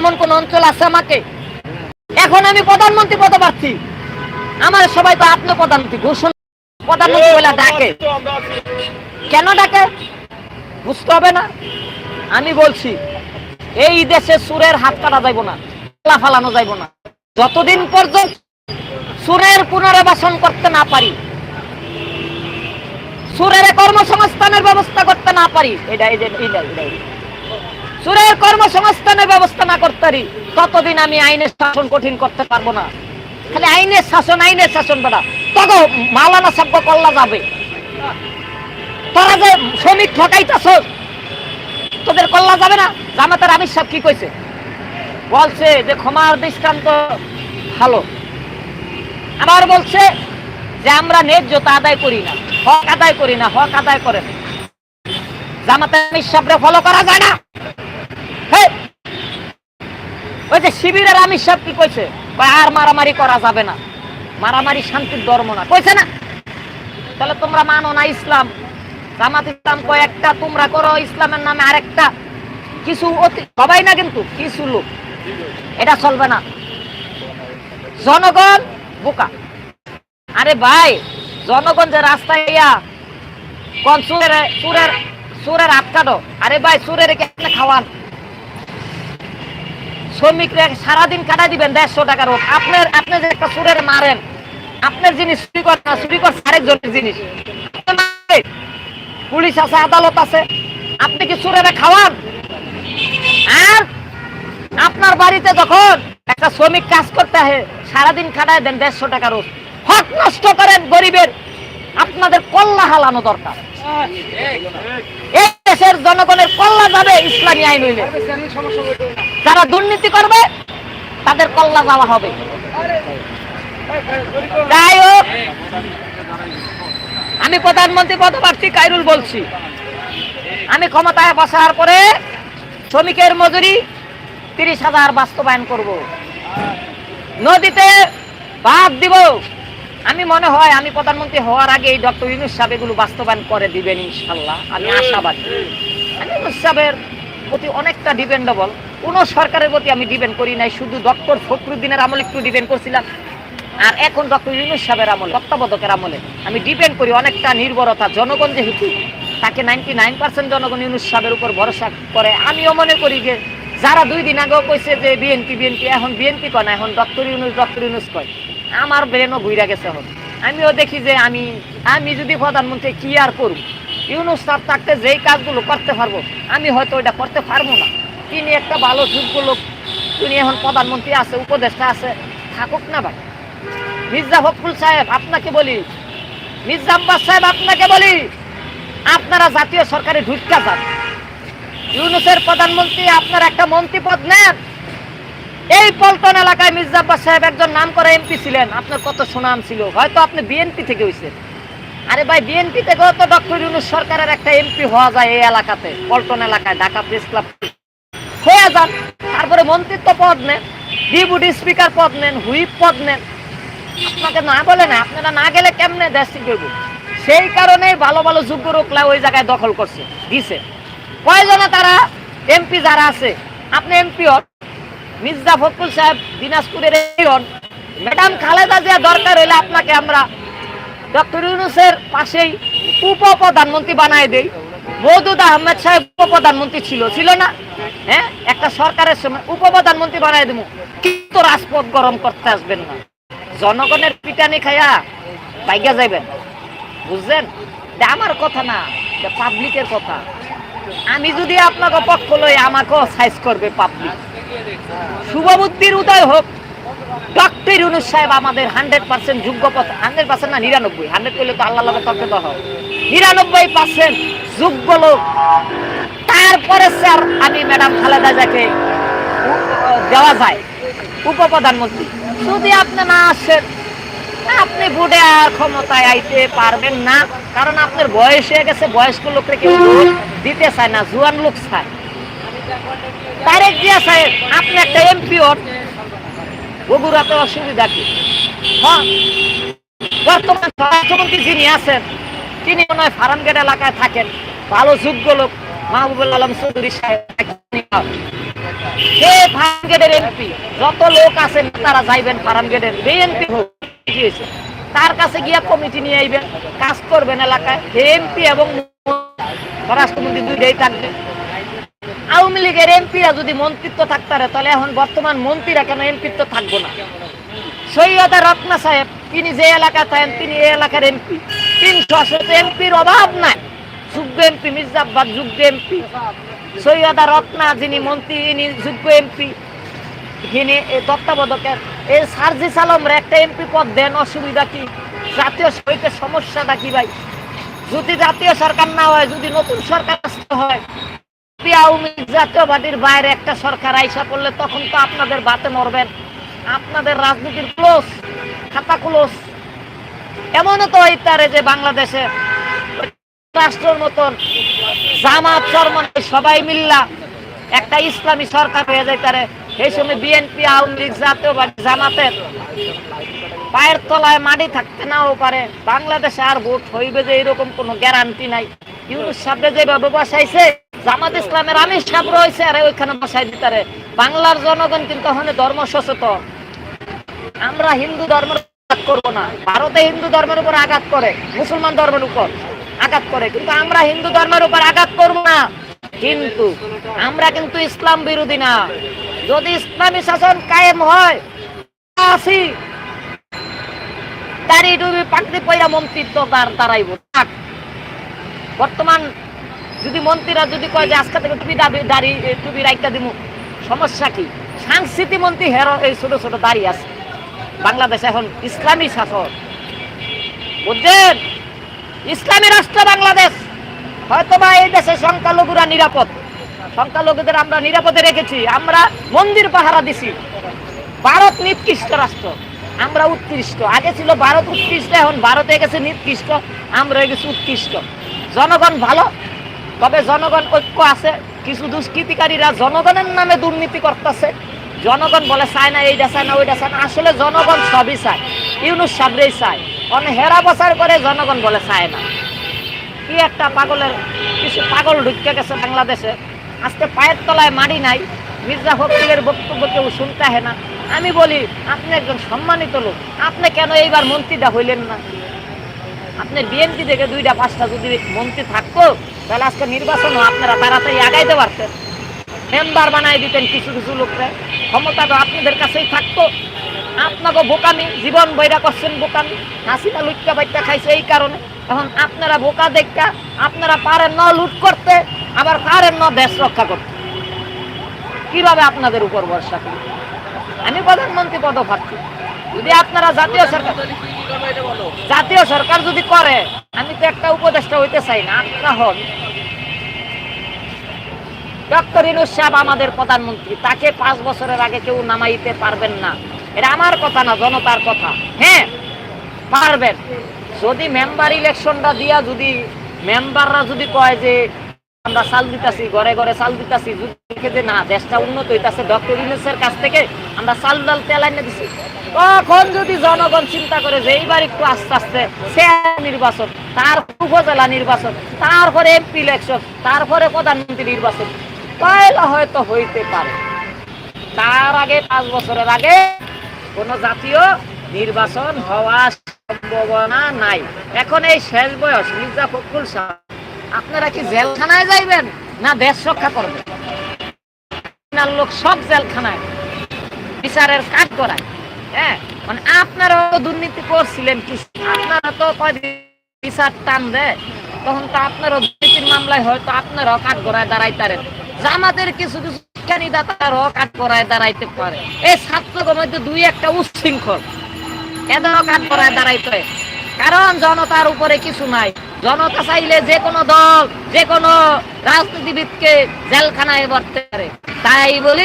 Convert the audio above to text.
এমন কোন অঞ্চল আছে আমাকে? এখন আমি প্রধানমন্ত্রী আমার সবাই তো প্রধানমন্ত্রী ঘোষণা প্রধানমন্ত্রী বলে ডাকে। কেন ডাকে? বুঝতে হবে না। আমি বলছি এই দেশে সুরের হাত কাটা যাইব না পালা ফালানো যাইব না। যতদিন পর্যন্ত সুরের পুনরাবাসন করতে না পারি সুরের কর্মসংস্থানের ব্যবস্থা করতে না পারি এটা এই যে এটা, এটা, সুরের কর্মসংস্থানের ব্যবস্থা না করতে পারি, ততদিন আমি আইনের শাসন কঠিন করতে পারব না। খালি আইনের শাসন আইনের শাসন বেড়া তত মালানা সভ্য কল্লা যাবে। তোরা যে শ্রমিক ঠকাইতেছ, তোদের কল্লা যাবে না? জামাতার আমির সাহেব কি কইছে? বলছে যে ক্ষমার দৃষ্টান্ত ভালো। আবার বলছে যে আমরা ন্যায্যতা আদায় করি না, হক আদায় করি না, হক আদায় করে না। জামাতার আমির সাহেবরে ফলো করা যায় না! শিবিরের আমির সাহেব কি কইছে? আর মারামারি করা যাবে না। মারামারি শান্তির ধর্ম না। কইছে না? তাহলে তোমরা মানো না ইসলাম? জামাত ইসলাম কয়েকটা তোমরা করো, ইসলামের নামে আরেকটা। কিছু সবাই না কিন্তু, কিছু লোক। এটা চলবে না। জনগণ বোকা। আরে ভাই, জনগণ যে রাস্তায় ইয়া, কোন সুরের সুরের সুরের আরে ভাই, সুরের খাওয়ান। শ্রমিকরা সারাদিন কাটা দিবেন দেড়শো টাকার হোক আপনার আপনি যে একটা সুরের মারেন আপনার জিনিস চুরি করেন না চুরি করছে আরেকজনের জিনিস। পুলিশ আছে আদালত আছে। আপনি কি সুরেরা খাওয়ান? আর আপনার বাড়িতে যখন একটা শ্রমিক কাজ করতে হয় সারাদিন খাটায় দেন দেড়শো টাকা রোজ হক নষ্ট করেন গরিবের। আপনাদের কল্লা হালানো দরকার। এই দেশের জনগণের কল্লা যাবে ইসলামী আইন হইলে যারা দুর্নীতি করবে, তাদের কল্লা যাওয়া হবে। যাই হোক, আমি প্রধানমন্ত্রী পদপ্রার্থী কাইরুল বলছি। আমি ক্ষমতায় বসার পরে শ্রমিকের মজুরি তিরিশ হাজার বাস্তবায়ন করব। নদীতে বাদ দিব। আমি মনে হয় আমি প্রধানমন্ত্রী হওয়ার আগে এই ডক্টর ইউনুস সাহেব এগুলো বাস্তবায়ন করে দিবেন ইনশাল্লাহ আমি আশাবাদী। আমি ইউনুস সাহেবের প্রতি অনেকটা ডিপেন্ডেবল কোন সরকারের প্রতি আমি ডিপেন্ড করি নাই শুধু ডক্টর ফখরুদ্দিনের আমলে একটু ডিপেন্ড করছিলাম। আর এখন ডক্টর ইউনুস সাহেবের আমলে তত্ত্বাবধায়কের আমলে আমি ডিপেন্ড করি অনেকটা নির্ভরতা। জনগণ যেহেতু তাকে নাইনটি নাইন পার্সেন্ট জনগণ ইউনুস সাহেবের উপর ভরসা করে। আমিও মনে করি যে যারা দুই দিন আগেও কইছে যে বিএনপি বিএনপি এখন বিএনপি কয় না এখন ডক্টর ইউনুস ডক্টর ইউনুস কয়। আমার ব্রেনও ঘুরা গেছে এখন আমিও দেখি যে আমি আমি যদি প্রধানমন্ত্রী কি আর করব ইউনুস স্যার থাকতে যেই কাজগুলো করতে পারব, আমি হয়তো ওইটা করতে পারব না। তিনি একটা ভালো, যোগ্য লোক। তিনি এখন প্রধানমন্ত্রী আছে, উপদেষ্টা আছে, থাকুক না ভাই। মির্জা ফখরুল সাহেব, আপনাকে বলি। মির্জা আব্বাস সাহেব, আপনাকে বলি। আপনারা জাতীয় সরকারে ঢুকা যান। ইউনুসের প্রধানমন্ত্রী, আপনার একটা মন্ত্রী পদ নেন। মির্জা আব্বাস সাহেব একজন নাম করা এমপি ছিলেন। আপনার কত সুনাম ছিল? হয়তো আপনি বিএনপি থেকে হয়েছেন আরে ভাই বিএনপি থেকেও তো ডক্টর ইউনুস সরকারের একটা এমপি হওয়া যায় এই এলাকাতে, পল্টন এলাকায়, ঢাকা প্রেস ক্লাব। হয়ে যান তারপরে মন্ত্রিত্ব পদ নেন ডিপুটি স্পিকার পদ নেন, হুইপ পদ নেন। আপনাকে না বলে না, আপনারা না গেলে কেমনে দেশ সেই ভালো ভালো যোগ্য লোকলা ওই জায়গায় দখল করছে, দিছে। কয়জনে তারা এমপি যারা আছে? আপনি এমপি হন। মির্জা ফখরুল সাহেব দিনাজপুরের হন ম্যাডাম খালেদা জিয়া দরকার হইলে আপনাকে আমরা ডক্টর ইউনুসের পাশেই উপপ্রধানমন্ত্রী বানায় দেই। মৌদুদ আহমেদ সাহেব উপপ্রধানমন্ত্রী ছিল। ছিল না? হ্যাঁ? একটা সরকারের সময় উপপ্রধানমন্ত্রী বানায় দেবো কিন্তু রাজপথ গরম করতে আসবেন না। জনগণের পিটানি খাইয়া বাইগা যাইবেন। বুঝলেন আমার কথা না পাবলিকের কথা। আমি যদি আপনাকে পক্ষ লই আমাকেও সাইজ করবে পাবলিক শুভবুদ্ধির উদয় হোক। ডক্টর ইউনুস সাহেব আমাদের হান্ড্রেড পার্সেন্ট যোগ্য পথ হান্ড্রেড পার্সেন্ট না নিরানব্বই? হান্ড্রেড করলে তো আল্লাহ লাগে তর্কে তো হয়। নিরানব্বই পার্সেন্ট যোগ্য লোক। তারপরে স্যার আমি ম্যাডাম খালেদা যাকে দেওয়া যায়। উপপ্রধানমন্ত্রী। যদি আপনি না আসেন, আপনি ভোটে আর ক্ষমতায় আইতে পারবেন না। কারণ আপনার বয়স হয়ে গেছে, বয়স্ক লোককে কেউ দিতে চায় না, জুয়ান লোক চায়। তারেক জিয়া সাহেব, আপনি একটা এমপি হন। বগুড়াতে অসুবিধা কি? হ্যাঁ? বর্তমান স্বরাষ্ট্রমন্ত্রী যিনি আছেন, তিনি মনে হয় এলাকায় থাকেন। ভালো যোগ্য লোক, মাহবুবুল আলম চৌধুরী সাহেব। সে এমপি। যত লোক আছেন তারা যাইবেন ফার্ম গেটের বিএনপি হয়েছে। তার কাছে গিয়া কমিটি নিয়ে আইবেন, কাজ করবেন এলাকায়। এমপি এবং স্বরাষ্ট্রমন্ত্রী দুইটাই থাকবে। আওয়ামী লীগের এমপিরা যদি মন্ত্রিত্ব থাকতারে তাহলে এখন বর্তমান মন্ত্রীরা কেন এমপিত্ব থাকব না? সৈয়দা রত্না সাহেব, তিনি যে এলাকায় থাকেন, তিনি এই এলাকার এমপি। তিনশো আসলে এমপির অভাব নাই। যোগ্য এমপি মির্জাব্বাদ যোগ্য এমপি। সৈয়দা রত্না, যিনি মন্ত্রী, ইনি যোগ্য এমপি। যিনি এই তত্ত্বাবধায়কের এই সার্জিস আলমর একটা এমপি পদ দেন, অসুবিধা কি? জাতীয় সহিতের সমস্যাটা কি ভাই? যদি জাতীয় সরকার না হয়, যদি নতুন সরকার আসতে হয় জাতীয়বাদীর বাইরে একটা সরকার আইসা পড়লে তখন তো আপনাদের বাতে মরবেন। আপনাদের রাজনীতির ক্লোজ খাতা ক্লোজ এমনও তো যে বাংলাদেশে রাষ্ট্রের মতন জামাত চরমান সবাই মিল্লা একটা ইসলামী সরকার হয়ে যাইতারে সেই সময় বিএনপি, আওয়ামী লীগ, জাতীয়বাদী জামাতের পায়ের তলায় মাটি থাকতে নাও পারে। বাংলাদেশে আর ভোট হইবে যে এরকম কোনো গ্যারান্টি নাই। ইউনুস সাহেব যেভাবে বসাইছে জামাত ইসলামের আমির সাহেব রয়েছে, আরে ওইখানে বসাই দিতারে বাংলার জনগণ কিন্তু ওখানে ধর্ম সচেতন আমরা হিন্দু ধর্মের আঘাত করব না। ভারতে হিন্দু ধর্মের উপর আঘাত করে, মুসলমান ধর্মের উপর আঘাত করে, কিন্তু আমরা হিন্দু ধর্মের উপর আঘাত করব না। কিন্তু আমরা কিন্তু ইসলাম বিরোধী না। যদি ইসলামী শাসন কায়েম হয়, আসি। দাড়ি ডুবি পাকড়ি পয়রা মন্ত্রিত্ব তার দাঁড়াইব। বর্তমান যদি মন্ত্রীরা যদি কয় যে আজকে থেকে টুপি দাবি দাড়ি টুপি রাইকা দিমু, সমস্যা কি? সাংস্কৃতিক মন্ত্রী হেরো এই ছোট ছোট দাড়ি আছে। বাংলাদেশ এখন ইসলামী শাসন বুঝছেন? ইসলামী রাষ্ট্র বাংলাদেশ। হয়তো বা এই দেশে সংখ্যালঘুরা নিরাপদ। সংখ্যালঘুদের আমরা নিরাপদে রেখেছি। আমরা মন্দির পাহারা দিছি। ভারত নিকৃষ্ট রাষ্ট্র। আমরা উৎকৃষ্ট। আগে ছিল ভারত উৎকৃষ্ট, এখন ভারতে গেছে নিকৃষ্ট। আমরা গেছি উৎকৃষ্ট। জনগণ ভালো তবে জনগণ ঐক্য আছে, কিছু দুষ্কৃতিকারীরা জনগণের নামে দুর্নীতি করতেছে। জনগণ বলে, চায় না এইটা চায় না ওইটা চায় না। আসলে জনগণ সবই চায়, ইউনুস সাবরেই চায়। অনেক হেরা বছর করে জনগণ বলে, চায় না। কি একটা পাগলের, কিছু পাগল ঢুকে গেছে বাংলাদেশে। আজকে পায়ের তলায় মারি নাই, মির্জা ফখরুলের বক্তব্য কেউ শুনতে হয় না। আমি বলি, আপনি একজন সম্মানিত লোক, আপনি কেন এইবার মন্ত্রীটা হইলেন না? আপনি বিএনপি থেকে দুইটা, পাঁচটা যদি মন্ত্রী থাকতো, তাহলে আজকে নির্বাচনও আপনারা তাড়াতাড়ি আগাইতে পারতেন। মেম্বার বানাই দিতেন কিছু কিছু লোকরা। ক্ষমতা তো আপনাদের কাছেই থাকতো। আপনাকে বোকামি, জীবন বৈরা করছেন বোকামি। হাসিনা লুটকা বাইটকা খাইছে এই কারণে। এখন আপনারা বোকা দেখা আপনারা পারেন ন লুট করতে, আবার পারেন ন দেশ রক্ষা করতে। কীভাবে আপনাদের উপর ভরসা করি? আমি প্রধানমন্ত্রী পদপ্রার্থী। যদি আপনারা জাতীয় সরকার জাতীয় সরকার যদি করে, আমি তো একটা উপদেষ্টা হইতে চাই না আপনারা হন। ডক্টর ইনুস সাহেব আমাদের প্রধানমন্ত্রী, তাকে পাঁচ বছরের আগে কেউ নামাইতে পারবেন না। এটা আমার কথা না, জনতার কথা। হ্যাঁ পারবেন। যদি মেম্বার ইলেকশনটা দিয়া যদি মেম্বাররা যদি কয় যে আমরা চাল দিতেছি, ঘরে ঘরে চাল দিতাছি, যদি না, দেশটা উন্নত হইতাছে, ডক্টর ইউনুসের কাছ থেকে আমরা চাল ডাল তেল এনে দিছি। তখন যদি জনগণ চিন্তা করে যে এইবার একটু আস্তে আস্তে সে নির্বাচন তার উপজেলা নির্বাচন, তারপরে এমপি ইলেকশন, তারপরে প্রধানমন্ত্রী নির্বাচন, তাহলে হয়তো হইতে পারে। তার আগে পাঁচ বছরের আগে কোন জাতীয় নির্বাচন হওয়া সম্ভাবনা নাই। এখন এই শেষ বয়স মির্জা ফখরুল সাহেব আপনারা কি জেলখানায় যাইবেন? না দেশ রক্ষা করবেন? লোক সব জেলখানায়। বিচারের কাজ করায়। হ্যাঁ? মানে আপনারা দুর্নীতি করছিলেন কি? আপনারা তো বিচার টান দেয়। তখন তো আপনারও দুর্নীতির মামলায় হয়তো আপনারাও কাঠ গড়ায় দাঁড়াইতারেন জামাতের কিছু কিছু ক্যানিদাতারাও কাঠ গড়ায় দাঁড়াইতে পারে। এই ছাত্রদের মধ্যে দুই একটা উচ্ছৃঙ্খল। এদেরও কাঠ গড়ায় দাঁড়াইতে কারণ জনতার উপরে কিছু নাই। জনতা চাইলে যে কোনো দল যে কোনো রাজনীতিবিদকে জেলখানায় ভরতে পারে তাই বলি